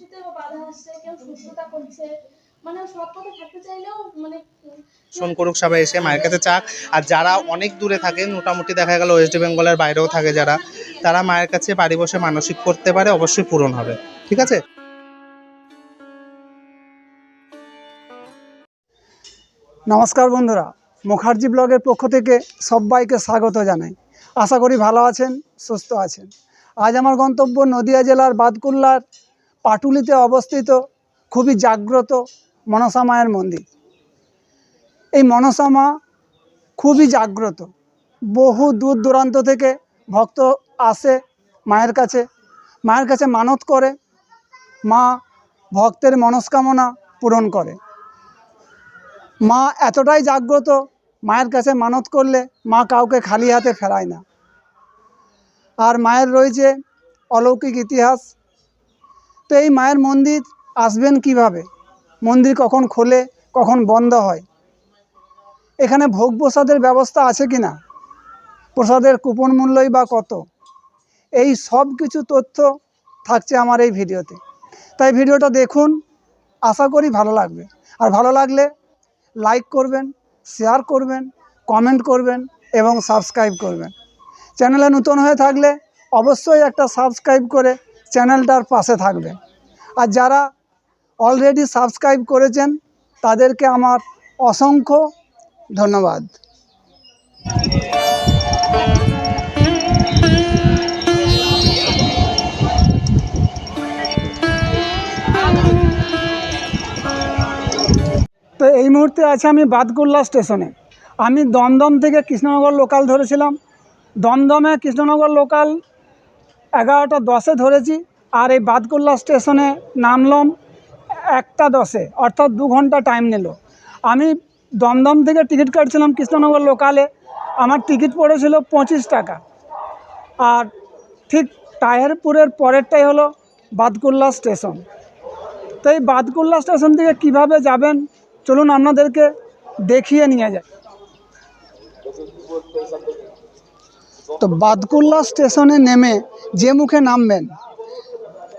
কিছুতে বাধা আসছে কেউ সুস্থতা করছে মানে সৎ পথে থাকতে চাইলেও মানে শোন করুক সবাই এসে মায়ের কাছে চাক। আর যারা অনেক দূরে থাকে মোটামুটি দেখা গেল ওয়েস্ট বেঙ্গলের বাইরেও থাকে যারা তারা মায়ের কাছে বাড়ি বসে মানসিক করতে পারে অবশ্যই পূরণ হবে। ঠিক আছে? নমস্কার বন্ধুরা মুখার্জি ব্লগের পক্ষ থেকে সবাইকে স্বাগত জানাই। আশা করি ভালো আছেন সুস্থ আছেন। আজ আমার গন্তব্য নদিয়া জেলার বাদকুল্লার পাটুলিতে অবস্থিত, খুবই জাগ্রত মনসা মায়ের মন্দির। এই মনসা মা খুবই জাগ্রত। বহু দূর দূরান্ত থেকে ভক্ত আসে মায়ের কাছে। মায়ের কাছে মানত করে। মা ভক্তের মনস্কামনা পূরণ করে। মা এতটাই জাগ্রত মায়ের কাছে মানত করলে মা কাউকে খালি হাতে ফেরায় না। আর মায়ের রয়েছে অলৌকিক ইতিহাস তো এই মায়ের মন্দির আসবেন কীভাবে? মন্দির কখন খোলে, কখন বন্ধ হয়? এখানে ভোগ প্রসাদের ব্যবস্থা আছে কি না প্রসাদের কুপন মূল্যই বা কত? এই সব কিছু তথ্য থাকছে আমার এই ভিডিওতে। তাই ভিডিওটা দেখুন, আশা করি ভালো লাগবে। আর ভালো লাগলে লাইক করবেন, শেয়ার করবেন, কমেন্ট করবেন এবং সাবস্ক্রাইব করবেন। চ্যানেলে নতুন হয়ে থাকলে অবশ্যই একটা সাবস্ক্রাইব করে চ্যানেলটার পাশে থাকবেন আর যারা অলরেডি সাবস্ক্রাইব করেছেন, তাদেরকে আমার অসংখ্য ধন্যবাদ। তো এই মুহূর্তে আছে আমি বাদকুল্লা স্টেশনে। আমি দমদম থেকে কৃষ্ণনগর লোকাল ধরেছিলাম। দমদমে কৃষ্ণনগর লোকাল এগারোটা দশে ধরেছি আর এই বাদকুল্লা স্টেশনে নামলাম একটা দশে, অর্থাৎ দু ঘণ্টা টাইম নিল। আমি দমদম থেকে টিকিট কাটছিলাম কৃষ্ণনগর লোকালে আমার টিকিট পড়েছিল পঁচিশ টাকা। আর ঠিক টায়ারপুরের পরেরটাই হলো বাদকুল্লা স্টেশন। তো এই বাদকুল্লা স্টেশন থেকে কীভাবে যাবেন? চলুন আপনাদেরকে দেখিয়ে নিয়ে যাই। তো বাদকুল্লা স্টেশনে নেমে যে মুখে নামবেন,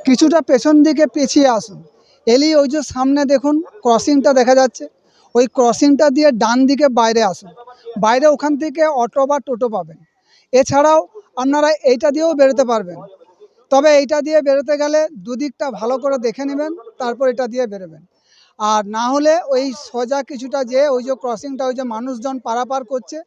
কিছুটা পেছন দিকে পেছিয়ে আসুন। এলেই ওই যে সামনে দেখুন, ক্রসিংটা দেখা যাচ্ছে। ওই ক্রসিংটা দিয়ে ডান দিকে বাইরে আসুন। বাইরে ওখান থেকে অটো বা টোটো পাবেন। এছাড়াও আপনারা এইটা দিয়েও বেরোতে পারবেন। তবে এইটা দিয়ে বেরোতে গেলে দুদিকটা ভালো করে দেখে নেবেন, তারপর এটা দিয়ে বেরোবেন। আর না হলে ওই সোজা কিছুটা যে ওই যে ক্রসিংটা, ওই যে মানুষজন পারাপার করছে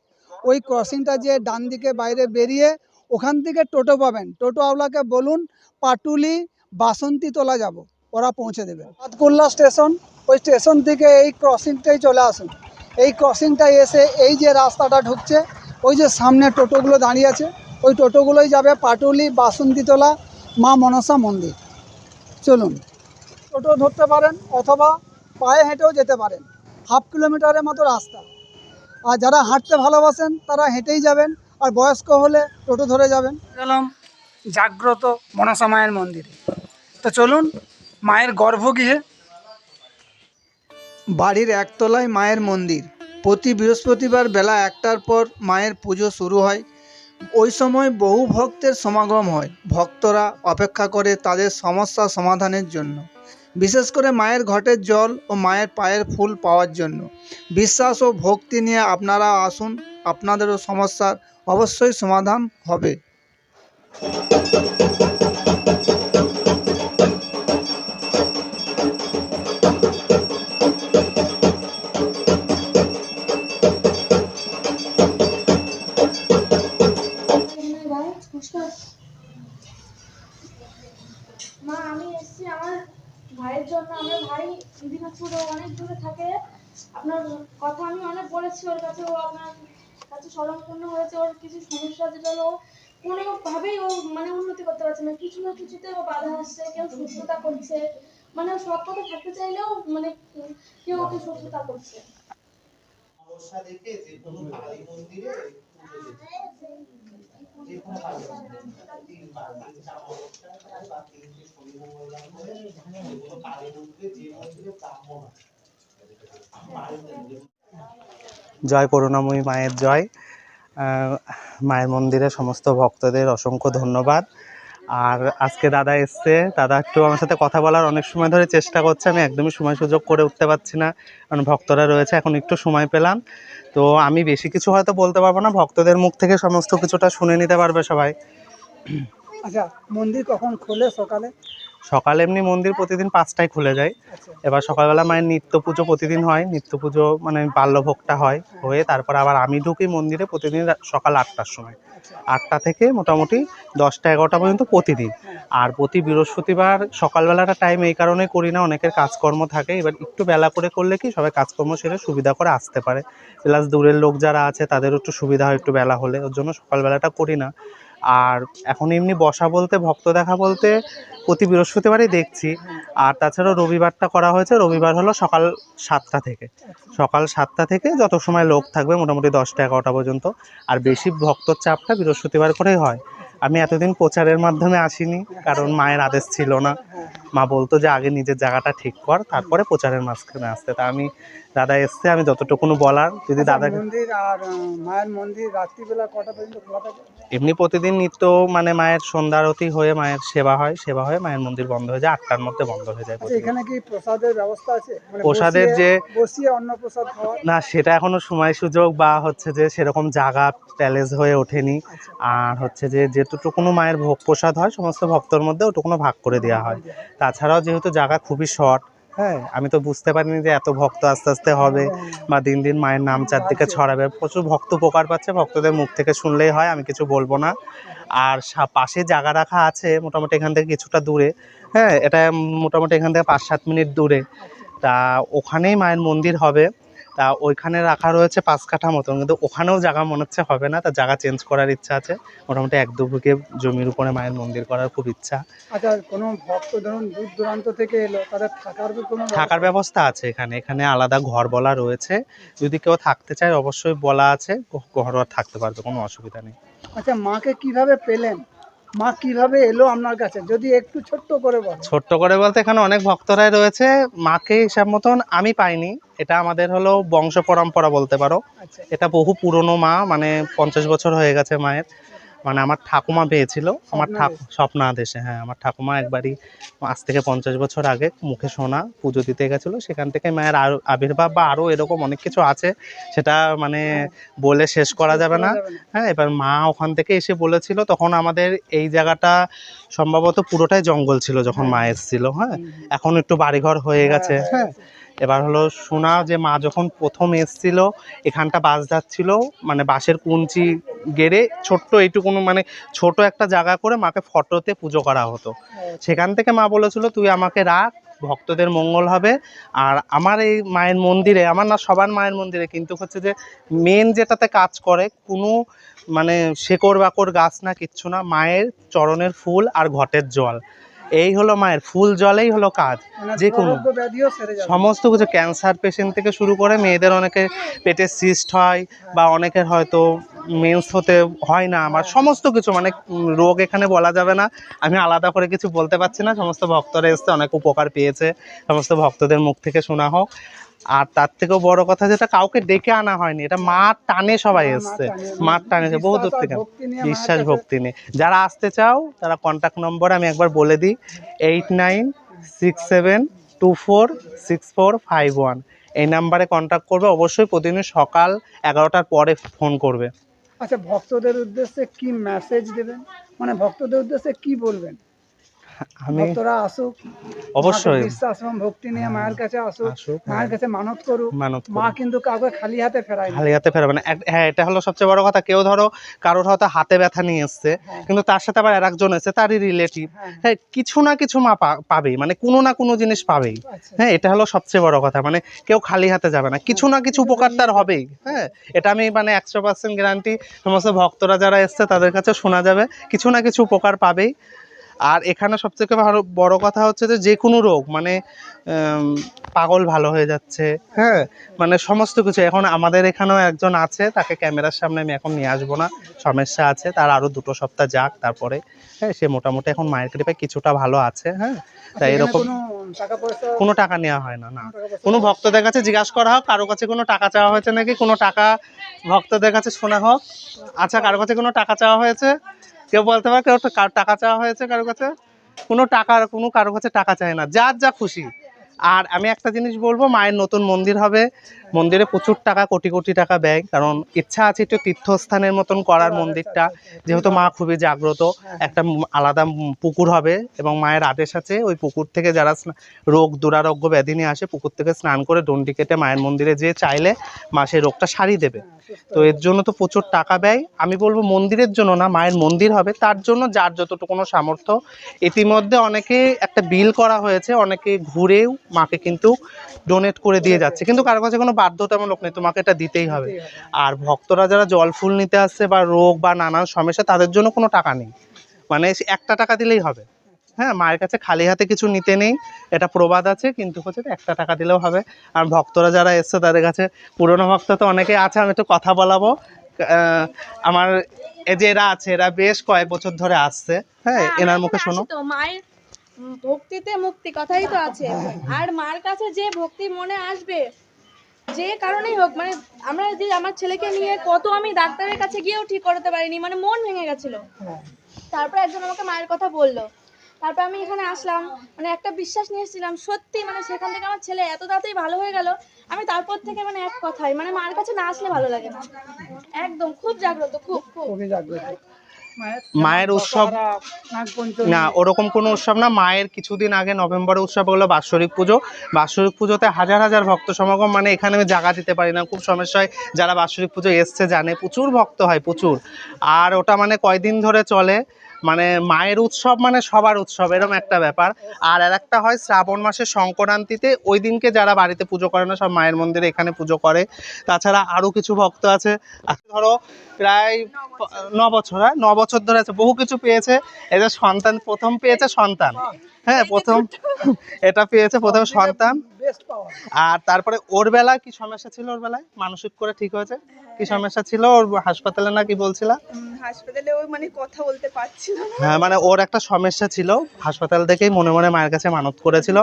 ওই ক্রসিংটা যে ডান দিকে বাইরে বেরিয়ে ওখান থেকে টোটো পাবেন। টোটোওয়ালাকে বলুন, পাটুলি, বাসন্তী তোলা যাব। ওরা পৌঁছে দেবে। পাতকুল্লা স্টেশন, ওই স্টেশন থেকে এই ক্রসিংটাই চলে আসুন। এই ক্রসিংটায় এসে এই যে রাস্তাটা ঢুকছে, ওই যে সামনে টোটোগুলো দাঁড়িয়ে আছে, ওই টোটোগুলোই যাবে পাটুলি বাসন্তীতলা মা মনসা মন্দির। চলুন। টোটো ধরতে পারেন অথবা পায়ে হেঁটেও যেতে পারেন। হাফ কিলোমিটারের মতো রাস্তা। আর যারা হাঁটতে ভালোবাসেন তারা হেঁটেই যাবেন আর বয়স্ক হলে টোটো ধরে যাবেন। গেলাম জাগ্রত মনসা মায়ের মন্দিরে। তো চলুন মায়ের গর্ভগৃহে বাড়ির একতলায় মায়ের মন্দির। প্রতি বৃহস্পতিবার বেলা একটার পর মায়ের পুজো শুরু হয়। ওই সময় বহু ভক্তের সমাগম হয়। ভক্তরা অপেক্ষা করে তাদের সমস্যা সমাধানের জন্য। বিশেষ করে মায়ের ঘটের জল ও মায়ের পায়ের ফুল পাওয়ার জন্য। বিশ্বাস ও ভক্তি নিয়ে আপনারা আসুন, আপনাদেরও সমস্যার অবশ্যই সমাধান হবে। স্মরণপূর্ণ হয়েছে ওর কিছু সমস্যা যেটা হলো কোনোভাবেই ও মানে উন্নতি করতে পারছে না। কিছু না কিছুতে ও বাধা আসছে, কেউ সুস্থতা করছে। মানে সৎ পথে থাকতে চাইলেও মানে কেউ ওকে সুস্থতা করছে। যে কোনো কালী মন্দিরে যে কোনো কালী মন্দিরে যে মন্দিরে জয় করুণাময়ী মায়ের জয়। মায়ের মন্দিরে সমস্ত ভক্তদের অসংখ্য ধন্যবাদ। আর আজকে দাদা এসছে, দাদা একটু আমার সাথে কথা বলার অনেক সময় ধরে চেষ্টা করছে, আমি একদমই সময় সুযোগ করে উঠতে পারছি না, কারণ ভক্তরা রয়েছে, এখন একটু সময় পেলাম। তো আমি বেশি কিছু হয়তো বলতে পারব না, ভক্তদের মুখ থেকে সমস্ত কিছুটা শুনে নিতে পারবে সবাই। আচ্ছা মন্দির কখন খোলে সকালে? সকালে এমনি মন্দির প্রতিদিন পাঁচটায় খুলে যায়। আচ্ছা। এবার সকালবেলা মায়ের নিত্য পুজো প্রতিদিন হয় নিত্য পুজো মানে বাল্যভোগটা হয় হয়ে তারপর আবার আমি ঢুকি মন্দিরে প্রতিদিন সকাল আটটার সময়। আচ্ছা। আটটা থেকে মোটামুটি দশটা এগারোটা পর্যন্ত প্রতিদিন। আর প্রতি বৃহস্পতিবার সকালবেলাটা টাইম এই কারণে করি না অনেকের কাজকর্ম থাকে। এবার একটু বেলা করে করলে কি সবাই কাজকর্ম সেরে সুবিধা করে আসতে পারে। প্লাস দূরের লোক যারা আছে তাদেরও একটু সুবিধা হয় একটু বেলা হলে ওর জন্য সকালবেলাটা করি না। আর এখন এমনি বসা বলতে ভক্ত দেখা বলতে প্রতি বৃহস্পতিবারই দেখছি। আর তাছাড়াও রবিবারটা করা হয়েছে রবিবার হলো সকাল সাতটা থেকে। সকাল সাতটা থেকে যত সময় লোক থাকবে মোটামুটি দশটা এগারোটা পর্যন্ত। আর বেশি ভক্তর চাপটা বৃহস্পতিবার করেই হয়। আমি এতদিন প্রচারের মাধ্যমে আসিনি কারণ মায়ের আদেশ ছিল না। মা বলতো যে আগে নিজের জায়গাটা ঠিক কর তারপরে প্রচারের মাঝখানে আসতে। তা আমি দাদা এসছে আমি যতটুকুনো বলার যদি আচ্ছা, দাদাকে মন্দির আর মায়ের মন্দির রাত্রিবেলা কটা পর্যন্ত খোলা থাকে? এমনি প্রতিদিন নিত্য মানে মায়ের সন্ধ্যা আরতি হয়ে মায়ের সেবা হয় সেবা হয়ে মায়ের মন্দির বন্ধ হয়ে যায় আটটার মধ্যে বন্ধ হয়ে যায় আচ্ছা এখানে কি প্রসাদের ব্যবস্থা আছে? মানে প্রসাদের যে- প্রসাদ না সেটা এখনও সময় সুযোগ বা হচ্ছে যে সেরকম জায়গা প্যালেস হয়ে ওঠেনি। আচ্ছা। আর হচ্ছে যে যেটুকুনো মায়ের ভোগ প্রসাদ হয় সমস্ত ভক্তর মধ্যে ওটুকুনো ভাগ করে দেওয়া হয়। তাছাড়াও যেহেতু জায়গা খুবই শর্ট হ্যাঁ আমি তো বুঝতে পারিনি যে এত ভক্ত আস্তে আস্তে হবে বা দিন দিন মায়ের নাম চারদিকে ছড়াবে। প্রচুর ভক্ত উপকার পাচ্ছে, ভক্তদের মুখ থেকে শুনলেই হয়, আমি কিছু বলব না। আর পাশে জায়গা রাখা আছে মোটামুটি এখান থেকে কিছুটা দূরে। হ্যাঁ এটা মোটামুটি এখান থেকে পাঁচ সাত মিনিট দূরে। তা ওখানেই মায়ের মন্দির হবে। তা ওইখানে রাখা রয়েছে পাঁচ কাঠা মতন কিন্তু ওখানেও জায়গা মনে হচ্ছে হবে না তা জায়গা চেঞ্জ করার ইচ্ছা আছে। মোটামুটি এক দু বিঘে জমির উপরে মায়ের মন্দির করার খুব ইচ্ছা। আচ্ছা কোনো ভক্ত ধরুন দূর দূরান্ত থেকে এলো তাদের থাকার কোনো থাকার ব্যবস্থা আছে এখানে এখানে আলাদা ঘর বলা রয়েছে। যদি কেউ থাকতে চায় অবশ্যই বলা আছে ঘ- ঘরোয়া থাকতে পারবে কোনো অসুবিধা নেই। আচ্ছা মাকে কীভাবে পেলেন? মা কীভাবে এলো আপনার কাছে? যদি একটু ছোট্ট করে বল ছোট্ট করে বলতে এখানে অনেক ভক্তরাই রয়েছে। মাকে হিসাব মতন আমি পাইনি। এটা আমাদের হলো বংশ পরম্পরা বলতে পারো। আচ্ছা। এটা বহু পুরনো মা মানে পঞ্চাশ বছর হয়ে গেছে মায়ের। মানে আমার ঠাকুমা পেয়েছিল আমার ঠাকু স্বপ্নাদেশে হ্যাঁ আমার ঠাকুমা একবারই আজ থেকে পঞ্চাশ বছর আগে মুখে শোনা পুজো দিতে গেছিল। সেখান থেকে মায়ের আরও আবির্ভাব বা আরও এরকম অনেক কিছু আছে সেটা মানে বলে শেষ করা যাবে না। হ্যাঁ এবার মা ওখান থেকে এসে বলেছিল তখন আমাদের এই জায়গাটা সম্ভবত পুরোটাই জঙ্গল ছিল যখন মা এসেছিল হ্যাঁ। এখন একটু বাড়িঘর হয়ে গেছে। হ্যাঁ এবার হলো শোনা যে মা যখন প্রথম এসছিল, এখানটা বাস যাচ্ছিল মানে বাঁশের কুঞ্চি গেড়ে ছোট্ট এইটুকুনো মানে ছোট একটা জায়গা করে মাকে ফটোতে পুজো করা হতো। সেখান থেকে মা বলেছিল, তুই আমাকে রাখ, ভক্তদের মঙ্গল হবে। আর আমার এই মায়ের মন্দিরে, আমার না সবার মায়ের মন্দিরে, কিন্তু হচ্ছে যে মেন যেটাতে কাজ করে, কোনো মানে শেকড় বাকড় গাছ না, কিচ্ছু না, মায়ের চরণের ফুল আর ঘটের জল। এই হলো মায়ের ফুল জলেই হলো কাজ যে কোনো। সমস্ত কিছু ক্যান্সার পেশেন্ট থেকে শুরু করে মেয়েদের অনেকে পেটে সিস্ট হয় বা অনেকের হয়তো মেন্স হতে হয় না আমার সমস্ত কিছু মানে রোগ এখানে বলা যাবে না। আমি আলাদা করে কিছু বলতে পারছি না সমস্ত ভক্তরা এসছে অনেক উপকার পেয়েছে। সমস্ত ভক্তদের মুখ থেকে শোনা হোক। আর তার থেকেও বড় কথা যেটা কাউকে ডেকে আনা হয়নি। এটা মা টানে সবাই এসছে। মার টানে বহু দূর থেকে। বিশ্বাস ভক্তি নেই যারা আসতে চাও তারা কন্ট্যাক্ট নম্বর আমি একবার বলে দিই। Eight nine six seven two four six four five one এই নাম্বারে কন্ট্যাক্ট করবে। অবশ্যই প্রতিদিন সকাল এগারোটার পরে ফোন করবে। আচ্ছা ভক্তদের উদ্দেশ্যে কি মেসেজ দেবেন? মানে ভক্তদের উদ্দেশ্যে কি বলবেন? আমি ভক্তরা আসুক অবশ্যই। মাকে ভক্তি নিয়ে মায়ের কাছে আসুক আসুক মায়ের কাছে মানত করুক মা কিন্তু কাউকে খালি হাতে ফেরায় খালি হাতে ফেরাবে না। হ্যাঁ এটা হলো সবচেয়ে বড় কথা। কেউ ধরো কারোর হয়তো হাতে ব্যথা নিয়ে এসছে হ্যাঁ। কিন্তু তার সাথে আবার আর একজন এসছে তারই রিলেটিভ হ্যাঁ, হ্যাঁ কিছু না কিছু মা পাবেই মানে কোনো না কোনো জিনিস পাবেই। আচ্ছা। হ্যাঁ এটা হলো সবচেয়ে বড় কথা মানে কেউ খালি হাতে যাবে না। কিছু না কিছু উপকার তার হবেই। হ্যাঁ এটা আমি মানে একশো পার্সেন্ট গ্যারান্টি সমস্ত ভক্তরা যারা এসছে তাদের কাছে শোনা যাবে। কিছু না কিছু উপকার পাবেই। আর এখানে সবথেকে ভালো বড় কথা হচ্ছে যে যে কোনো রোগ মানে পাগল ভালো হয়ে যাচ্ছে হ্যাঁ? মানে সমস্ত কিছু। এখন আমাদের এখানেও একজন আছে তাকে ক্যামেরার সামনে আমি এখন নিয়ে আসব না। সমস্যা আছে তার আরও দুটো সপ্তাহ যাক তারপরে হ্যাঁ? সে মোটামুটি এখন মায়ের কৃপায় কিছুটা ভালো আছে হ্যাঁ? আচ্ছা, তাই এরকম কোনো টাকা পয়সা কোনো টাকা নেওয়া হয় না না। কোনো ভক্তদের কাছে জিজ্ঞাসা করা হোক কারও কাছে কোনো টাকা চাওয়া হয়েছে নাকি? কোনো টাকা ভক্তদের কাছে শোনা হোক। আচ্ছা কারও কাছে কোনো টাকা চাওয়া হয়েছে? কেউ বলতে পারে কেউ টাকা চাওয়া হয়েছে কারও কাছে? কোনো টাকার, কোনো কারও কাছে টাকা চায় না, যার যা খুশি। আর আমি একটা জিনিস বলব, মায়ের নতুন মন্দির হবে। মন্দিরে প্রচুর টাকা, কোটি কোটি টাকা ব্যয়। কারণ ইচ্ছা আছে একটু তীর্থস্থানের মতন করার মন্দিরটা। যেহেতু মা খুবই জাগ্রত, একটা আলাদা পুকুর হবে এবং মায়ের আদেশ আছে, ওই পুকুর থেকে যারা রোগ, দুরারোগ্য ব্যাধি নিয়ে আসে, পুকুর থেকে স্নান করে ডন্ডি কেটে মায়ের মন্দিরে যেয়ে চাইলে মা সেই রোগটা সারিয়ে দেবে। তো এর জন্য তো প্রচুর টাকা ব্যয়। আমি বলব মন্দিরের জন্য না, মায়ের মন্দির হবে। তার জন্য যার যতটুকু সামর্থ্য। ইতিমধ্যে অনেকে একটা বিল করা হয়েছে অনেকে ঘুরেও মাকে কিন্তু ডোনেট করে দিয়ে যাচ্ছে। কিন্তু কারও কাছে কোনো বাধ্যতামূলক নেই তোমাকে এটা দিতেই হবে। আর ভক্তরা যারা জল ফুল নিতে আসছে বা রোগ বা নানান সমস্যা তাদের জন্য কোনো টাকা নেই। মানে একটা টাকা দিলেই হবে। হ্যাঁ মায়ের কাছে খালি হাতে কিছু নিতে নেই এটা প্রবাদ আছে কিন্তু হচ্ছে একটা টাকা দিলেও হবে। আর ভক্তরা যারা এসছে তাদের কাছে পুরনো ভক্ত তো অনেকে আছে আমি একটু কথা বলাবো। আমার যে এরা আছে এরা বেশ কয়েক বছর ধরে আসছে। হ্যাঁ হ্যাঁ, এনার মুখে শোনো। ভক্তিতে মুক্তি, কথাই তো আছে। আর মার কাছে যে ভক্তি মনে আসবে, যে কারণেই হোক মানে আমরা যে আমার ছেলেকে নিয়ে কত আমি ডাক্তারের কাছে গিয়েও ঠিক করাতে পারিনি মানে মন ভেঙে গেছিল। তারপর একজন আমাকে মায়ের কথা বলল। তারপর আমি এখানে আসলাম মানে একটা বিশ্বাস নিয়ে এসেছিলাম, সত্যি মানে সেখান থেকে আমার ছেলে এত তাড়াতাড়ি ভালো হয়ে গেল, আমি তারপর থেকে মানে এক কথাই মানে মার কাছে না আসলে ভালো লাগে না। একদম, খুব জাগ্রত, খুব খুব। জাগ্রত। মায়ের উৎসব না ওরকম কোনো উৎসব না। মায়ের কিছুদিন আগে নভেম্বরের উৎসব হলো বাৎসরিক পুজো। বাৎসরিক পুজোতে হাজার হাজার ভক্ত সমাগম। মানে এখানে আমি জায়গা দিতে পারি না। খুব সমস্যায় হয় যারা বাৎসরিক পুজো এসছে জানে। প্রচুর ভক্ত হয় প্রচুর। আর ওটা মানে কয়দিন ধরে চলে? মানে মায়ের উৎসব মানে সবার উৎসব এরকম একটা ব্যাপার। আর আর একটা হয় শ্রাবণ মাসের সংক্রান্তিতে, ওই দিনকে যারা বাড়িতে পুজো করে না, সব মায়ের মন্দিরে এখানে পুজো করে। তাছাড়া আরও কিছু ভক্ত আছে। ধরো প্রায় ন বছর হ্যাঁ? ন বছর ধরে আছে, বহু কিছু পেয়েছে। এদের সন্তান, প্রথম পেয়েছে সন্তান। হ্যাঁ প্রথম এটা পেয়েছে প্রথম সন্তান। আর তারপরে ওর বেলায় কি সমস্যা ছিল ওর বেলায় মানসিক করে ঠিক হয়েছে? কি সমস্যা ছিল ওর হাসপাতালে না কি বলছিলা হাসপাতালে ওই মানে কথা বলতে পারছিল না। হ্যাঁ মানে ওর একটা সমস্যা ছিল। হাসপাতাল থেকেই মনে মনে মায়ের কাছে মানত করেছিল।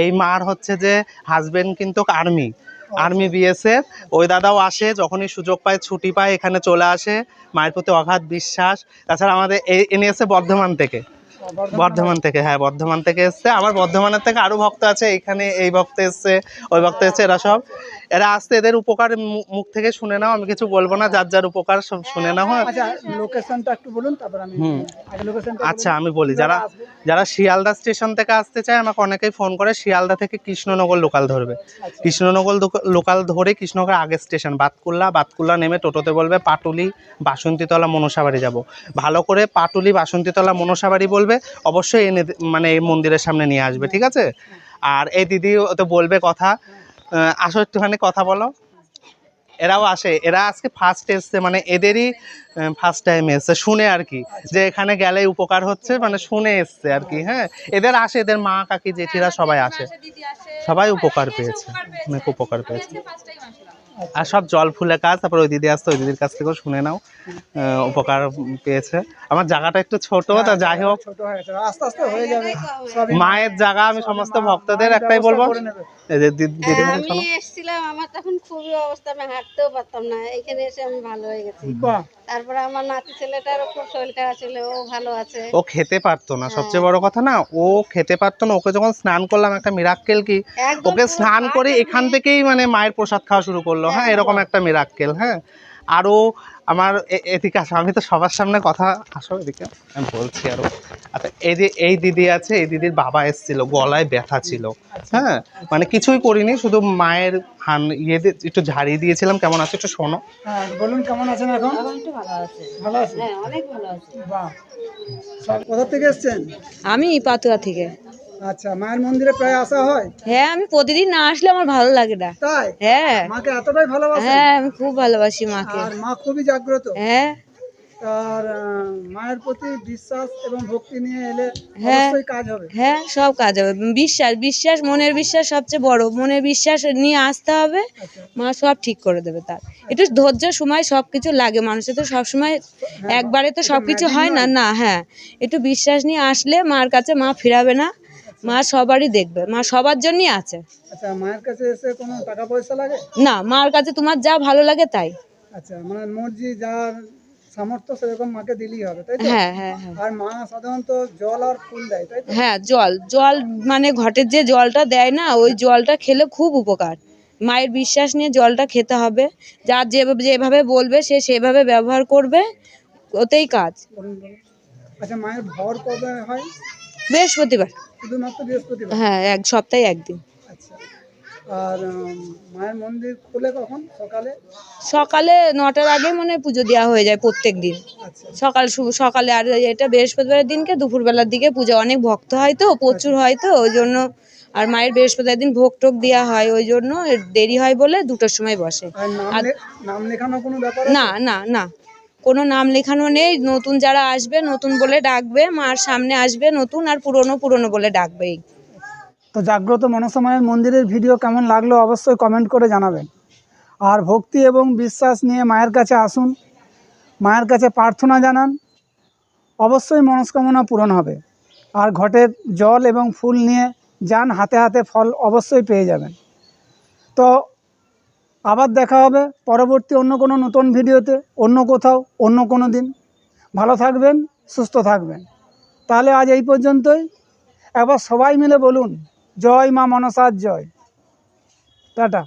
এই মার হচ্ছে যে হাজবেন্ড কিন্তু আর্মি আর্মি বিএসএফ ওই দাদাও আসে যখনই সুযোগ পায় ছুটি পায় এখানে চলে আসে। মায়ের প্রতি অগাধ বিশ্বাস। তাছাড়া আমাদের এই এনে এসে বর্ধমান থেকে। বর্ধমান থেকে হ্যাঁ বর্ধমান থেকে এসছে। আমার বর্ধমানের থেকে আরও ভক্ত আছে। এখানে এই ভক্ত এসছে, ওই ভক্ত এসছে, এরা সব। এরা আসতে এদের উপকার মুখ থেকে শুনে নাও আমি কিছু বলব না যার যার উপকার শুনে নাও হ্যাঁ। আচ্ছা লোকেশনটা একটু বলুন তারপর আমি হুম। আগে লোকেশনটা আচ্ছা আমি বলি যারা যারা শিয়ালদা স্টেশন থেকে আসতে চায় আমাকে অনেকেই ফোন করে শিয়ালদা থেকে কৃষ্ণনগর লোকাল ধরবে। কৃষ্ণনগর লোকাল ধরে কৃষ্ণনগর আগের স্টেশন বাতকুল্লা বাতকুল্লা নেমে টোটোতে বলবে পাটুলি বাসন্তীতলা মনসাবাড়ি যাব। ভালো করে পাটুলি বাসন্তীতলা মনসাবাড়ি বলবে অবশ্যই এনে মানে এই মন্দিরের সামনে নিয়ে আসবে ঠিক আছে? আর এই দিদি তো বলবে কথা আসো একটুখানি কথা বলো। এরাও আসে। এরা আজকে ফার্স্ট এসছে মানে এদেরই ফার্স্ট টাইম এসছে। শুনে আর কি, যে এখানে গেলে উপকার হচ্ছে মানে শুনে এসছে আর কি হ্যাঁ। এদের আসে, এদের মা, কাকি, জেঠিরা সবাই আসে। সবাই উপকার পেয়েছে অনেক উপকার পেয়েছে। আর সব জল ফুলে কাজ তারপর ওই দিদি আসতো ওই দিদির কাছ থেকেও শুনে নাও আহ, উপকার পেয়েছে। আমার জায়গাটা একটু ছোট তা যাই হোক। হয়ে গেছে আস্তে আস্তে হয়ে যাবে। মায়ের জায়গা আমি সমস্ত ভক্তদের একটাই বলব। হ্যাঁ, মুখে আমি এসেছিলাম আমার তখন খুবই অবস্থা আমি হাঁটতেও পারতাম না। এখানে এসে আমি ভালো হয়ে গেছি। তারপরে আমার নাতি ছেলেটারও খুব শরীর খারাপ ছিল ও ভালো আছে। ও খেতে পারতো না সবচেয়ে বড় কথা না ও খেতে পারতো না ওকে যখন স্নান করলাম একটা মিরাক্কেল কি ওকে স্নান করে এখান থেকেই মানে মায়ের প্রসাদ খাওয়া শুরু করল। হ্যাঁ এরকম একটা মিরাক্কেল হ্যাঁ। আরও আমার এ- এদিকে আসো আমি তো সবার সামনে কথা আসো এদিকে। আমি বলছি আরও। আচ্ছা এই যে এই দিদি আছে এই দিদির বাবা এসেছিল গলায় ব্যথা ছিল হ্যাঁ। মানে কিছুই করিনি শুধু মায়ের হান ইয়ে একটু ঝাড়িয়ে দিয়েছিলাম কেমন আছে একটু শোনো। হ্যাঁ বলুন কেমন আছেন এখন? ভালো আছে? হ্যাঁ অনেক ভালো আছে। বাহ। সব কোথা থেকে এসেছেন? আমি পাতুয়া থেকে। আচ্ছা মায়ের মন্দিরে প্রায় আসা হয়? হ্যাঁ আমি প্রতিদিন না আসলে আমার ভালো লাগে না। তাই? হ্যাঁ। মাকে এতটাই ভালোবাসেন? হ্যাঁ আমি খুব ভালোবাসি মাকে। আর মা খুবই জাগ্রত। হ্যাঁ। আর মায়ের প্রতি বিশ্বাস এবং ভক্তি নিয়ে এলে হ্যাঁ। কাজ হবে। হ্যাঁ সব কাজ হবে। বিশ্বাস বিশ্বাস মনের বিশ্বাস সবচেয়ে বড়। মনের বিশ্বাস নিয়ে আসতে হবে। মা সব ঠিক করে দেবে তার। একটু ধৈর্য সময় সব কিছু লাগে মানুষের। তো সব সময় একবারে তো সব কিছু হয় না না হ্যাঁ। একটু বিশ্বাস নিয়ে আসলে মার কাছে মা ফিরাবে না। মা সবারই দেখবে মা সবার জন্যই আছে। আচ্ছা মায়ের কাছে এসে কোনো টাকা পয়সা লাগে? না মার কাছে তোমার যা ভালো লাগে তাই। আচ্ছা মানে মর্জি যার সামর্থ্য সেরকম মাকে দিলেই হবে তাই তো? হ্যাঁ হ্যাঁ হ্যাঁ। আর মা সাধারণত জল আর ফুল দেয় তাই তো? হ্যাঁ জল। জল মানে ঘটের যে জলটা দেয় না ওই জলটা খেলে খুব উপকার। মায়ের বিশ্বাস নিয়ে জলটা খেতে হবে। যার যেভাবে যেভাবে বলবে সে সেভাবে ব্যবহার করবে ওতেই কাজ। আচ্ছা মায়ের ভর কবে হয়? বৃহস্পতিবার। শুধুমাত্র বৃহস্পতিবার? হ্যাঁ এক সপ্তাহে একদিন। আচ্ছা। আর মায়ের মন্দির খুলে কখন? সকালে? সকালে নটার আগে মানে পুজো দেওয়া হয়ে যায় প্রত্যেক দিন। আচ্ছা। সকাল সকালে আর এটা বৃহস্পতিবারের দিনকে দুপুরবেলার দিকে পুজো। অনেক ভক্ত হয় তো প্রচুর হয় তো ওই জন্য আর মায়ের বৃহস্পতিবার দিন ভোগ টোক দেওয়া হয় ওই জন্য দেরি হয় বলে দুটোর সময় বসে। আর না না না। কোনো নাম লেখানো নেই, নতুন যারা আসবে, নতুন বলে ডাকবে, মার সামনে আসবে নতুন আর পুরনো পুরনো বলে ডাকবে। এই তো জাগ্রত মনসা মায়ের মন্দিরের ভিডিও কেমন লাগল অবশ্যই কমেন্ট করে জানাবেন। আর ভক্তি এবং বিশ্বাস নিয়ে মায়ের কাছে আসুন, মায়ের কাছে প্রার্থনা জানান, অবশ্যই মনস্কামনা পূরণ হবে। আর ঘটের জল এবং ফুল নিয়ে যান, হাতে হাতে ফল অবশ্যই পেয়ে যাবেন। তো আবার দেখা হবে পরবর্তী অন্য কোনো নতুন ভিডিওতে, অন্য কোথাও, অন্য কোনো দিন। ভালো থাকবেন, সুস্থ থাকবেন। তাহলে আজ এই পর্যন্তই। একবার সবাই মিলে বলুন, জয় মা মনসার জয়। টাটা।